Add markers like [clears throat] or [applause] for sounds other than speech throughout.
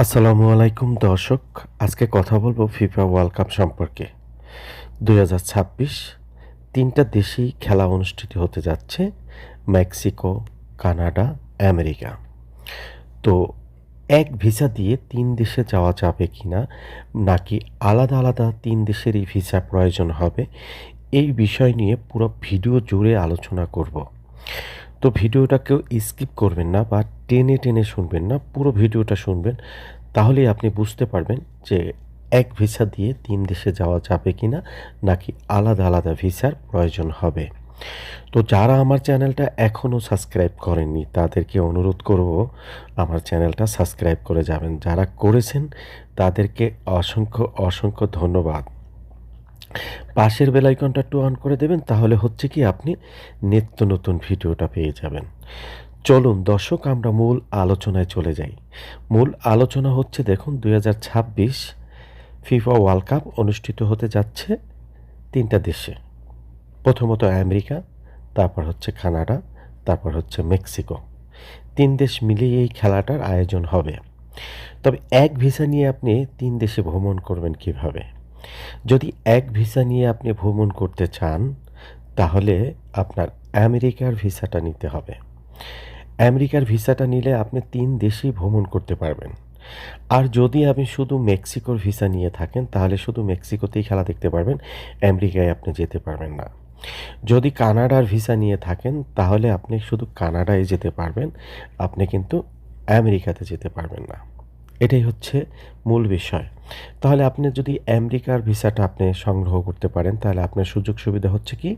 আসসালামু আলাইকুম দর্শক, আজকে কথা বলব ফিফা ওয়ার্ল্ড কাপ সম্পর্কে। দুই হাজার ছাব্বিশ তিনটা দেশেই খেলা অনুষ্ঠিত হতে যাচ্ছে, মেক্সিকো, কানাডা, আমেরিকা। তো এক ভিসা দিয়ে তিন দেশে যাওয়া যাবে কি না নাকি আলাদা আলাদা তিন দেশেরই ভিসা প্রয়োজন হবে, এই বিষয় নিয়ে পুরো ভিডিও জুড়ে আলোচনা করব। তো ভিডিওটা কেউ স্কিপ করবেন না বা টেনে টেনে শুনবেন না, পুরো ভিডিওটা শুনবেন। তাহলেই আপনি বুঝতে পারবেন যে এক ভিসা দিয়ে তিন দেশে যাওয়া যাবে কি না নাকি আলাদা আলাদা ভিসার প্রয়োজন হবে। তো যারা আমার চ্যানেলটা এখনও সাবস্ক্রাইব করেননি, তাদেরকে অনুরোধ করব আমার চ্যানেলটা সাবস্ক্রাইব করে যাবেন। যারা করেছেন, তাদেরকে অসংখ্য অসংখ্য ধন্যবাদ। পাশের বেলাইকনটা একটু অন করে দেবেন, তাহলে হচ্ছে কি আপনি নিত্য নতুন ভিডিওটা পেয়ে যাবেন। চলুন দর্শক, আমরা মূল আলোচনায় চলে যাই। মূল আলোচনা হচ্ছে, দেখুন দু হাজার ছাব্বিশ ফিফা ওয়ার্ল্ড কাপ অনুষ্ঠিত হতে যাচ্ছে তিনটা দেশে। প্রথমত আমেরিকা, তারপর হচ্ছে কানাডা, তারপর হচ্ছে মেক্সিকো। তিন দেশ মিলিয়ে এই খেলাটার আয়োজন হবে। তবে এক ভিসা নিয়ে আপনি তিন দেশে ভ্রমণ করবেন কীভাবে? যদি এক ভিসা নিয়ে আপনি ভ্রমণ করতে চান, তাহলে আপনার আমেরিকার ভিসাটা নিতে হবে। আমেরিকার ভিসাটা নিলে আপনি তিন দেশেই ভ্রমণ করতে পারবেন। আর যদি আপনি শুধু মেক্সিকোর ভিসা নিয়ে থাকেন, তাহলে শুধু মেক্সিকোতেই খেলা দেখতে পারবেন, আমেরিকায় আপনি যেতে পারবেন না। যদি কানাডার ভিসা নিয়ে থাকেন, তাহলে আপনি শুধু কানাডায় যেতে পারবেন, আপনি কিন্তু আমেরিকাতে যেতে পারবেন না। এটাই হচ্ছে মূল বিষয়। তাহলে আপনি যদি আমেরিকার ভিসাটা আপনি সংগ্রহ করতে পারেন, তাহলে আপনার সুযোগ সুবিধা হচ্ছে কি?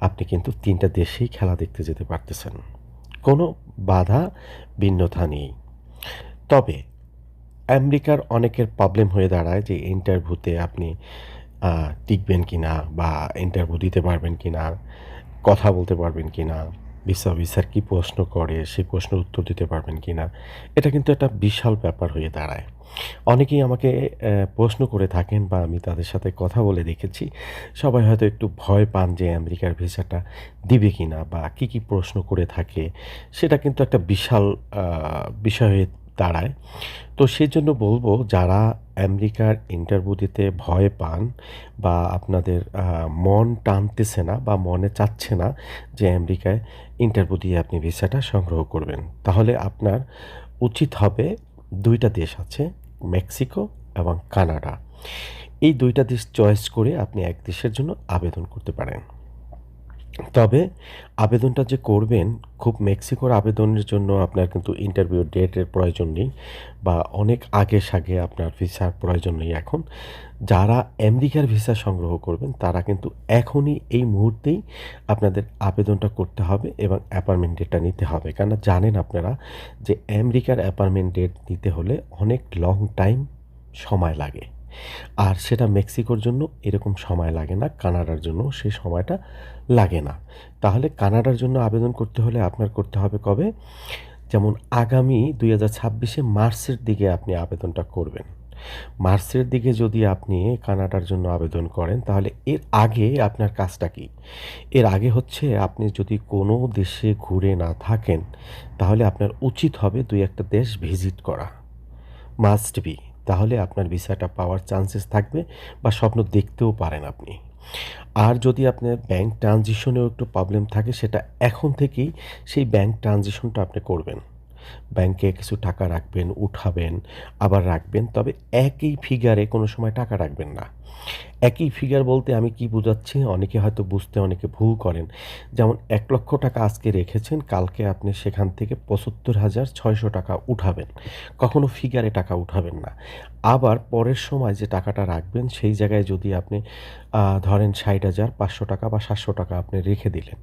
আপনি কিন্তু তিনটা দেশেই খেলা দেখতে যেতে পারতেছেন। কোনো বাধা, ভিন্নতা নেই। তবে আমেরিকার অনেকের প্রবলেম হয়ে দাঁড়ায় যে ইন্টারভিউতে আপনি টিকবেন কি না বা ইন্টারভিউ দিতে পারবেন কি না কথা বলতে পারবেন কি না ভিসা অফিসার কী প্রশ্ন করে? সেই প্রশ্নের উত্তর দিতে পারবেন কি না? এটা কিন্তু একটা বিশাল ব্যাপার হয়ে দাঁড়ায়। অনেকেই আমাকে প্রশ্ন করে থাকেন বা আমি তাদের সাথে কথা বলে দেখেছি। সবাই হয়তো একটু ভয় পান যে আমেরিকার ভিসাটা দিবে কি না বা কী কী প্রশ্ন করে থাকে। সেটা কিন্তু একটা বিশাল বিষয় হয়ে দাঁড়ায়। তো সেই জন্য বলব, যারা আমেরিকার ইন্টারভিউ দিতে ভয় পান বা আপনাদের মন টানতেছে না বা মনে চাচ্ছে না যে আমেরিকায় ইন্টারভিউ দিয়ে আপনি ভিসাটা সংগ্রহ করবেন, তাহলে আপনার উচিত হবে দুইটা দেশ আছে, মেক্সিকো এবং কানাডা। এই দুইটা দেশ চয়েস করে আপনি এক দেশের জন্য আবেদন করতে পারেন। তবে আবেদনটা যে করবেন, খুব মেক্সিকোর আবেদনের জন্য আপনার কিন্তু ইন্টারভিউ ডেটের প্রয়োজন নেই বা অনেক আগে সাগে আপনার ভিসার প্রয়োজন নেই এখন। যারা আমেরিকার ভিসা সংগ্রহ করবেন, তারা কিন্তু এখনই এই মুহূর্তেই আপনাদের আবেদনটা করতে হবে এবং অ্যাপার্টমেন্ট ডেটটা নিতে হবে। কেন জানেন আপনারা যে আমেরিকার অ্যাপার্টমেন্ট ডেট নিতে হলে অনেক লং টাইম সময় লাগে। আর সেটা মেক্সিকোর জন্য এরকম সময় লাগে না, কানাডার জন্য সেই সময়টা লাগে না। তাহলে কানাডার জন্য আবেদন করতে হলে আপনার করতে হবে কবে? যেমন আগামী দুই হাজার ছাব্বিশে মার্চের দিকে আপনি আবেদনটা করবেন। মার্চের দিকে যদি আপনি কানাডার জন্য আবেদন করেন, তাহলে এর আগে আপনার কাজটা কি? এর আগে হচ্ছে আপনি যদি কোনো দেশে ঘুরে না থাকেন, তাহলে আপনার উচিত হবে দুই একটা দেশ ভিজিট করা। Must be. তাহলে আপনার ভিসাটা পাওয়ার চান্সেস থাকবে বা স্বপ্ন দেখতেও পারেন আপনি। আর যদি আপনার ব্যাংক ট্রানজিশনেও একটু প্রবলেম থাকে, সেটা এখন থেকেই সেই ব্যাংক ট্রানজিশনটা আপনি করবেন। ব্যাংকে কিছু টাকা রাখবেন, উঠাবেন, আবার রাখবেন, তবে একই ফিগারে কোনো সময় টাকা রাখবেন না। একই ফিগার বলতে আমি কি বোঝাচ্ছি? অনেকে হয়তো বুঝতে, অনেকে ভুল করেন। যেমন, এক লক্ষ টাকা আজকে রেখেছেন, কালকে আপনি সেখান থেকে পঁচাত্তর হাজার ছয়শো টাকা উঠাবেন। কখনো ফিগারে টাকা উঠাবেন না। আবার পরের সময় যে টাকাটা রাখবেন, সেই জায়গায় যদি আপনি ধরেন ষাট হাজার, পাঁচশো টাকা বা সাতশো টাকা আপনি রেখে দিলেন,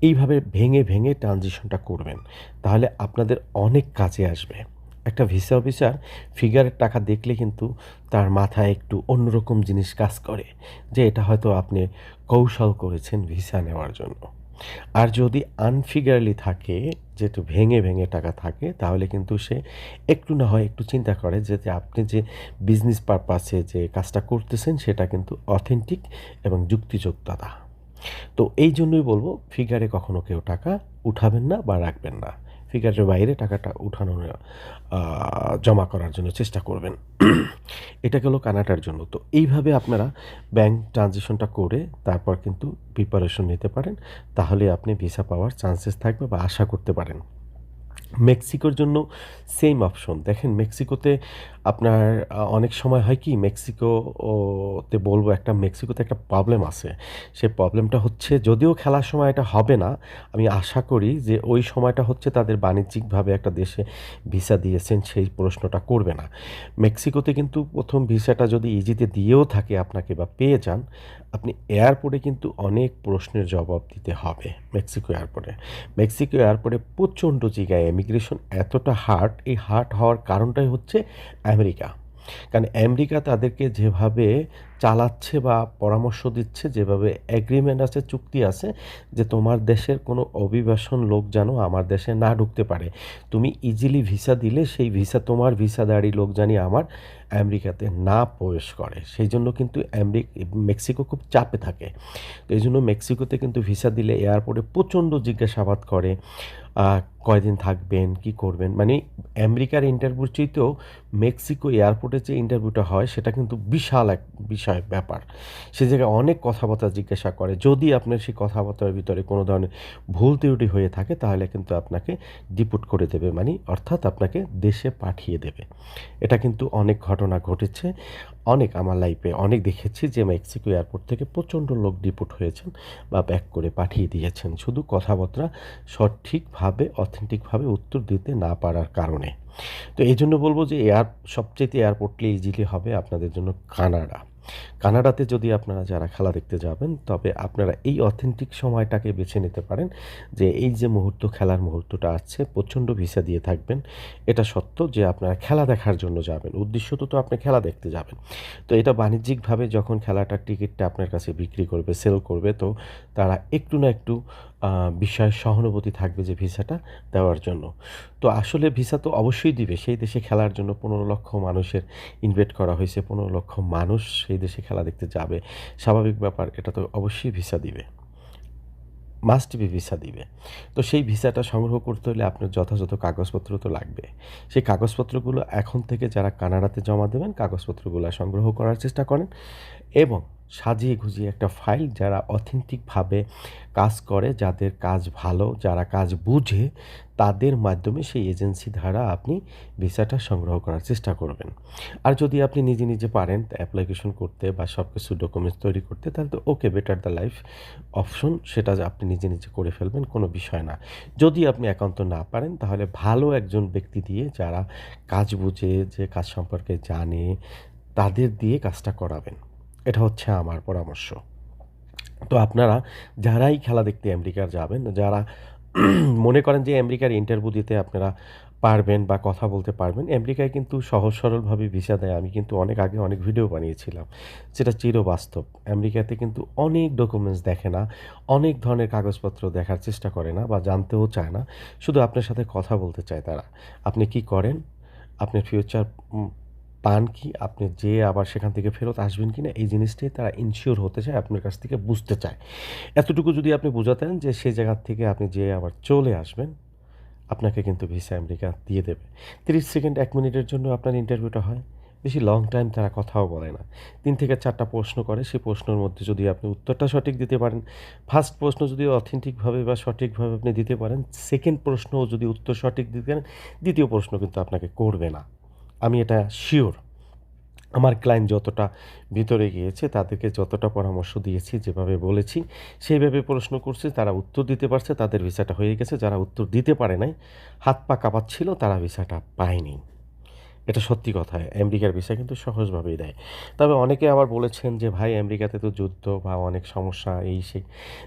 এইভাবে ভেঙে ভেঙে ট্রানজিশনটা করবেন। তাহলে আপনাদের অনেক কাজে আসবে। একটা ভিসা অফিসার ফিগারের টাকা দেখলে কিন্তু তার মাথায় একটু অন্যরকম জিনিস কাজ করে, যে এটা হয়তো আপনি কৌশল করেছেন ভিসা নেওয়ার জন্য। আর যদি আনফিগারলি থাকে যেটু ভেঙে ভেঙে টাকা থাকে, তাহলে কিন্তু সে একটু না হয় একটু চিন্তা করে যে যে আপনি যে বিজনেস পারপাসে যে কাজটা করতেছেন, সেটা কিন্তু অথেন্টিক এবং যুক্তিযুক্ততা তো এই জন্যই বলব ফিগারে কখনো কেউ টাকা উঠাবেন না বা রাখবেন না। ফিগারের বাইরে টাকাটা উঠানো জমা করার জন্য চেষ্টা করবেন। [clears throat] এটা গেলো কানাডার জন্য। তো এইভাবে আপনারা ব্যাংক ট্রানজেকশনটা করে তারপর কিন্তু প্রিপারেশন নিতে পারেন। তাহলে আপনি ভিসা পাওয়ার চান্সেস থাকবে বা আশা করতে পারেন। মেক্সিকোর জন্য সেম অপশন দেখেন, মেক্সিকোতে আপনার অনেক সময় হয় কি মেক্সিকো তে বলব একটা, মেক্সিকোতে একটা প্রবলেম আছে। সেই প্রবলেমটা হচ্ছে, যদিও খেলার সময় এটা হবে না, আমি আশা করি যে ওই সময়টা হচ্ছে তাদের বাণিজ্যিকভাবে একটা দেশে ভিসা দিয়েছেন, সেই প্রশ্নটা করবে না। মেক্সিকোতে কিন্তু প্রথম ভিসাটা যদি ইজিতে দিয়েও থাকে আপনাকে বা পেয়ে যান, আপনি এয়ারপোর্টে কিন্তু অনেক প্রশ্নের জবাব দিতে হবে মেক্সিকো এয়ারপোর্টে মেক্সিকো এয়ারপোর্টে প্রচণ্ড জায়গায় ইমিগ্রেশন এতটা হার্ড এই হার্ড হওয়ার কারণটাই হচ্ছে আমেরিকা। কারণ আমেরিকা তাদেরকে যেভাবে চালাচ্ছে বা পরামর্শ দিচ্ছে, যেভাবে এগ্রিমেন্ট আছে, চুক্তি আছে, যে তোমার দেশের কোনো অভিবাসন লোক যেন আমার দেশে না ঢুকতে পারে। তুমি ইজিলি ভিসা দিলে সেই ভিসা তোমার ভিসাদারি লোক জানি আমার আমেরিকাতে না প্রবেশ করে। সেই জন্য কিন্তু আমেরিক, মেক্সিকো খুব চাপে থাকে। তো এই জন্য মেক্সিকোতে কিন্তু ভিসা দিলে এয়ারপোর্টে প্রচণ্ড জিজ্ঞাসাবাদ করে কয়দিন থাকবেন, কি করবেন? মানে আমেরিকার ইন্টারভিউর চেয়েতেও মেক্সিকো এয়ারপোর্টে যে ইন্টারভিউটা হয়, সেটা কিন্তু বিশাল এক বিষয়, ব্যাপার। সে জায়গায় অনেক কথাবার্তা জিজ্ঞাসা করে। যদি আপনার সেই কথাবার্তার ভিতরে কোনো ধরনের ভুল ত্রুটি হয়ে থাকে, তাহলে কিন্তু আপনাকে ডিপুট করে দেবে। মানে অর্থাৎ আপনাকে দেশে পাঠিয়ে দেবে। এটা কিন্তু অনেক ঘটনা ঘটেছে। অনেক আমার লাইফে অনেক দেখেছি যে মেক্সিকো এয়ারপোর্ট থেকে প্রচণ্ড লোক ডিপুট হয়েছেন বা ব্যাক করে পাঠিয়ে দিয়েছেন। শুধু কথাবার্তা সঠিকভাবে অথেন্টিকভাবে উত্তর দিতে না পারার কারণে। তো এই জন্য বলব যে এয়ার সবচেয়ে এয়ারপোর্টলি ইজিলি হবে আপনাদের জন্য কানাডা। কানাডাতে যদি আপনারা যারা খেলা দেখতে যাবেন, তবে আপনারা এই অথেন্টিক সময়টাকে বেছে নিতে পারেন যে এই যে মুহূর্ত, খেলার মুহূর্তটা আছে প্রচণ্ড ভিসা দিয়ে থাকবেন। এটা সত্য যে আপনারা খেলা দেখার জন্য যাবেন। উদ্দেশ্য তো তো আপনি খেলা দেখতে যাবেন। তো এটা বাণিজ্যিকভাবে যখন খেলাটার টিকিটটা আপনার কাছে বিক্রি করবে সেল করবে, তো তারা একটু না একটু বিষয়ে সহানুভূতি থাকবে যে ভিসাটা দেওয়ার জন্য। তো আসলে ভিসা তো অবশ্যই দিবে। সেই দেশে খেলার জন্য পনেরো লক্ষ মানুষের ইনভাইট করা হয়েছে, পনেরো লক্ষ মানুষ সেই দেশে খেলা দেখতে যাবে। স্বাভাবিক ব্যাপার, এটা তো অবশ্যই ভিসা দিবে। মাস্ট বি ভিসা দিবে। তো সেই ভিসাটা সংগ্রহ করতে হলে আপনার যথাযথ কাগজপত্র তো লাগবে। সেই কাগজপত্রগুলো এখন থেকে যারা কানাডাতে জমা দেবেন, কাগজপত্রগুলো সংগ্রহ করার চেষ্টা করেন এবং সাজিয়ে গুজিয়ে একটা ফাইল যারা অথেন্টিকভাবে কাজ করে, যাদের কাজ ভালো, যারা কাজ বুঝে, তাদের মাধ্যমে সেই এজেন্সি দ্বারা আপনি ভিসাটা সংগ্রহ করার চেষ্টা করবেন। আর যদি আপনি নিজে নিজে পারেন অ্যাপ্লিকেশন করতে বা সব কিছু ডকুমেন্টস তৈরি করতে, তাহলে তো okay better the life option সেটা আপনি নিজে নিজে করে ফেলবেন কোনো বিষয় না। যদি আপনি একান্ত না পারেন, তাহলে ভালো একজন ব্যক্তি দিয়ে যারা কাজ বুঝে, যে কাজ সম্পর্কে জানে, তাদের দিয়ে কাজটা করাবেন। এটা হচ্ছে আমার পরামর্শ। তো আপনারা যারাই খেলা দেখতে আমেরিকার যাবেন, যারা [clears throat] মনে করেন যে আমেরিকার ইন্টারভিউ দিতে আপনারা পারবেন বা কথা বলতে পারবেন, আমেরিকায় কিন্তু সহজ সরলভাবে ভিসা দেয়। আমি কিন্তু অনেক আগে অনেক ভিডিও বানিয়েছিলাম যেটা চিরবাস্তব। আমেরিকাতে কিন্তু অনেক ডকুমেন্টস দেখে না, অনেক ধরনের কাগজপত্র দেখার চেষ্টা করে না বা জানতেও চায় না। শুধু আপনার সাথে কথা বলতে চায় তারা। আপনি কি করেন? আপনার ফিউচার পান কি? আপনি যে আবার সেখান থেকে ফেরত আসবেন কি না এই জিনিসটাই তারা ইনশিওর হতে চায়, আপনার কাছ থেকে বুঝতে চায়। এতটুকু যদি আপনি বোঝাতেন যে সেই জায়গার থেকে আপনি যে আবার চলে আসবেন, আপনাকে কিন্তু ভিসা আমেরিকা দিয়ে দেবে। তিরিশ সেকেন্ড, এক মিনিটের জন্য আপনার ইন্টারভিউটা হয়। বেশি লং টাইম তারা কথাও বলে না। তিন থেকে চারটা প্রশ্ন করে, সেই প্রশ্নের মধ্যে যদি আপনি উত্তরটা সঠিক দিতে পারেন ফার্স্ট প্রশ্ন যদি অথেন্টিকভাবে বা সঠিকভাবে আপনি দিতে পারেন সেকেন্ড প্রশ্নও যদি উত্তর সঠিক দিতে পারেন দ্বিতীয় প্রশ্ন কিন্তু আপনাকে করবে না। আমি এটা শিওর আমার ক্লায়েন্ট যতটা ভিতরে গিয়েছে, তাদেরকে যতটা পরামর্শ দিয়েছি, যেভাবে বলেছি, সেইভাবে প্রশ্ন করছে, তারা উত্তর দিতে পারছে, তাদের ভিসাটা হয়ে গেছে, যারা উত্তর দিতে পারে নাই, হাত পা কাঁপাচ্ছিল, তারা ভিসাটা পায়নি। এটা সত্যি কথা, আমেরিকার ভিসা কিন্তু সহজভাবেই দেয়। তবে অনেকে আবার বলেছেন যে, ভাই, আমেরিকাতে তো যুদ্ধ বা অনেক সমস্যা, এই সেই।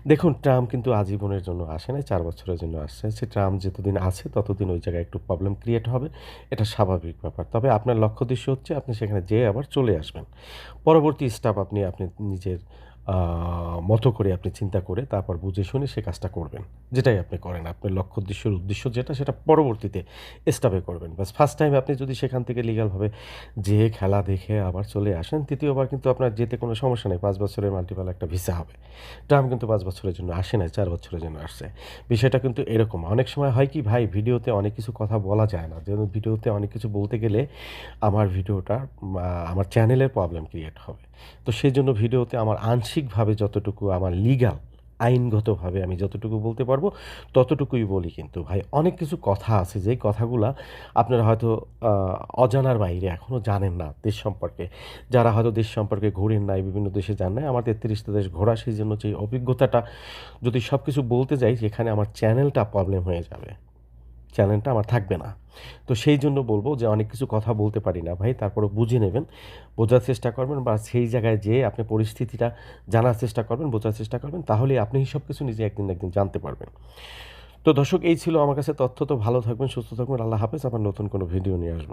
দেখুন, ট্রাম্প কিন্তু আজীবনের জন্য আসে না চার বছরের জন্য আসছে। সে ট্রাম্প যতদিন আছে, ততদিন ওই জায়গায় একটু প্রবলেম ক্রিয়েট হবে, এটা স্বাভাবিক ব্যাপার। তবে আপনার লক্ষ্য উদ্দেশ্য হচ্ছে, আপনি সেখানে যেয়ে আবার চলে আসবেন। পরবর্তী স্টাপ আপনি আপনি নিজের মতো করে আপনি চিন্তা করে তারপর বুঝে শুনে সে কাজটা করবেন। যেটাই আপনি করেন, আপনার লক্ষ্য উদ্দেশ্যের উদ্দেশ্য যেটা, সেটা পরবর্তীতে স্টাবে করবেন। বাস ফার্স্ট টাইম আপনি যদি সেখান থেকে লিগালভাবে যে খেলা দেখে আবার চলে আসেন, তৃতীয়বার কিন্তু আপনার যেতে কোনো সমস্যা নেই, পাঁচ বছরের মাল্টিপাল একটা ভিসা হবে। ট্রাম্প কিন্তু পাঁচ বছরের জন্য আসে না চার বছরের জন্য আসছে। বিষয়টা কিন্তু এরকম। অনেক সময় হয় কি, ভাই, ভিডিওতে অনেক কিছু কথা বলা যায় না। যেমন ভিডিওতে অনেক কিছু বলতে গেলে আমার ভিডিওটা আমার চ্যানেলের প্রবলেম ক্রিয়েট হবে। তো সেই জন্য ভিডিওতে আমার আংশিকভাবে যতটুকু আমার লিগাল আইনগতভাবে আমি যতটুকু বলতে পারব, ততটুকুই বলি কিন্তু। ভাই, অনেক কিছু কথা আছে, যেই কথাগুলা আপনারা হয়তো অজানার বাইরে এখনও জানেন না দেশ সম্পর্কে। যারা হয়তো দেশ সম্পর্কে ঘুরেন নাই, বিভিন্ন দেশে যান নাই, আমার তেত্রিশটা দেশ ঘোরা সেই জন্য যে অভিজ্ঞতাটা যদি সব কিছু বলতে যাই, সেখানে আমার চ্যানেলটা প্রবলেম হয়ে যাবে। চ্যানেলটা আমার থাকবে না। তো সেই জন্য বলব যে অনেক কিছু কথা বলতে পারি না ভাই তারপরে বুঝে নেবেন, বোঝার চেষ্টা করবেন বা সেই জায়গায় যেয়ে আপনি পরিস্থিতিটা জানার চেষ্টা করবেন, বোঝার চেষ্টা করবেন, তাহলে আপনি সব কিছু নিজে একদিন একদিন জানতে পারবেন। তো দর্শক, এই ছিল আমার কাছে তথ্য। তো ভালো থাকবেন, সুস্থ থাকবেন। আল্লাহ হাফেজ। আবার নতুন কোনো ভিডিও নিয়ে আসব।